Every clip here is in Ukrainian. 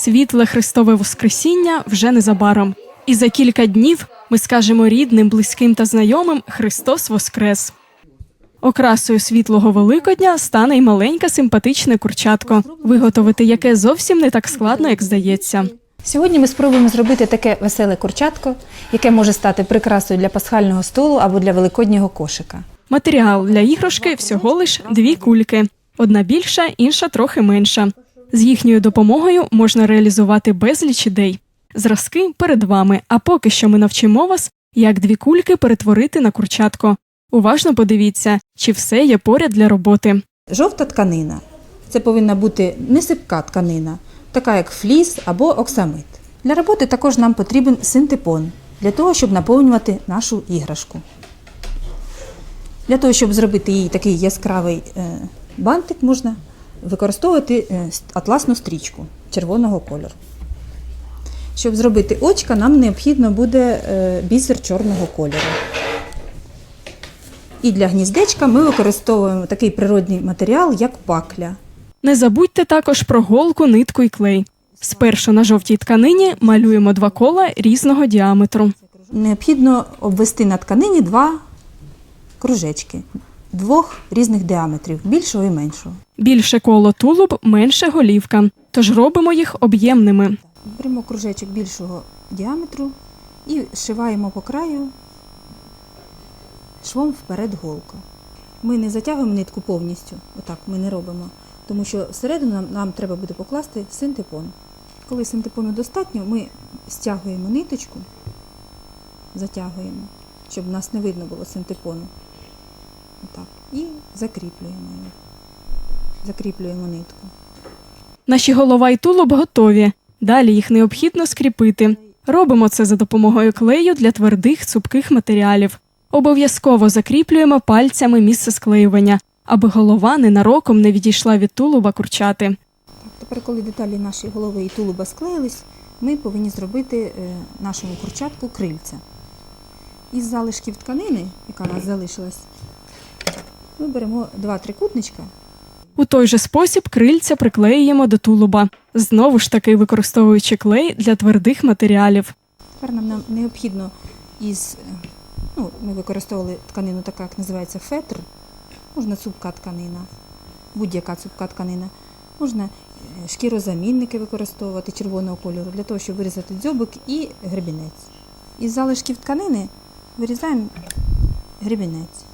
Світле Христове Воскресіння вже незабаром. І за кілька днів ми скажемо рідним, близьким та знайомим Христос Воскрес. Окрасою світлого Великодня стане й маленьке симпатичне курчатко, виготовити яке зовсім не так складно, як здається. Сьогодні ми спробуємо зробити таке веселе курчатко, яке може стати прикрасою для пасхального столу або для великоднього кошика. Матеріал для іграшки всього лиш дві кульки: одна більша, інша трохи менша. З їхньою допомогою можна реалізувати безліч ідей. Зразки перед вами. А поки що ми навчимо вас, як дві кульки перетворити на курчатко. Уважно подивіться, чи все є поряд для роботи. Жовта тканина це повинна бути не сипка тканина, така як фліс або оксамит. Для роботи також нам потрібен синтепон для того, щоб наповнювати нашу іграшку. Для того, щоб зробити їй такий яскравий е, бантик, можна використовувати е, атласну стрічку червоного кольору. Щоб зробити очка, нам необхідно буде е, бісер чорного кольору. І для гніздечка ми використовуємо такий природний матеріал, як пакля. Не забудьте також про голку, нитку і клей. Спершу на жовтій тканині малюємо два кола різного діаметру. Необхідно обвести на тканині два кружечки двох різних діаметрів більшого і меншого. Більше коло тулуб, менше голівка. Тож робимо їх об'ємними. Беремо кружечок більшого діаметру і зшиваємо по краю швом вперед голку. Ми не затягуємо нитку повністю, отак ми не робимо, тому що всередину нам, нам треба буде покласти синтепон. Коли синтепону достатньо, ми стягуємо ниточку, затягуємо, щоб нас не видно було синтепону. Отак. І закріплюємо її. Закріплюємо нитку. Наші голова і тулуб готові. Далі їх необхідно скріпити. Робимо це за допомогою клею для твердих цупких матеріалів. Обов'язково закріплюємо пальцями місце склеювання, аби голова ненароком не відійшла від тулуба курчати. Так, тепер, коли деталі нашої голови і тулуба склеїлись, ми повинні зробити е, нашому курчатку крильця. Із залишків тканини, яка у нас залишилась, ми беремо два трикутничка. У той же спосіб крильця приклеюємо до тулуба, знову ж таки використовуючи клей для твердих матеріалів. Тепер нам, нам необхідно із, ну, ми використовували тканину така, як називається фетр, можна цупка тканина, будь-яка цупка тканина. Можна е, шкірозамінники використовувати червоного кольору для того, щоб вирізати дзьобик і гребінець. Із залишків тканини вирізаємо гребінець.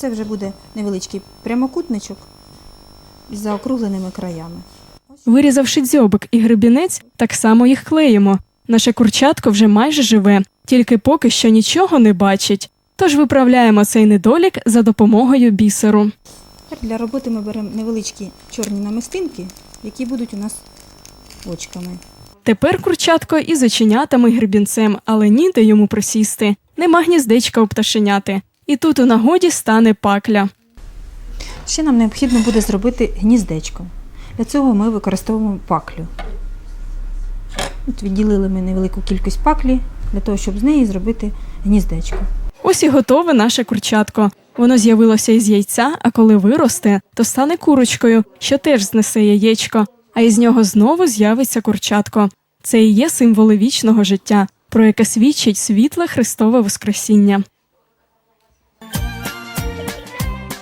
Це вже буде невеличкий прямокутничок із заокругленими краями. Вирізавши дзьобик і гребінець, так само їх клеїмо. Наше курчатко вже майже живе, тільки поки що нічого не бачить. Тож виправляємо цей недолік за допомогою бісеру. Для роботи ми беремо невеличкі чорні намистинки, які будуть у нас очками. Тепер курчатко із оченятами гребінцем, але ніде йому присісти. Нема гніздечка у пташеняти. І тут у нагоді стане пакля. Ще нам необхідно буде зробити гніздечко. Для цього ми використовуємо паклю. От відділили ми невелику кількість паклі для того, щоб з неї зробити гніздечко. Ось і готове наше курчатко. Воно з'явилося із яйця, а коли виросте, то стане курочкою, що теж знесе яєчко, а із нього знову з'явиться курчатко. Це і є символи вічного життя, про яке свідчить світле Христове Воскресіння.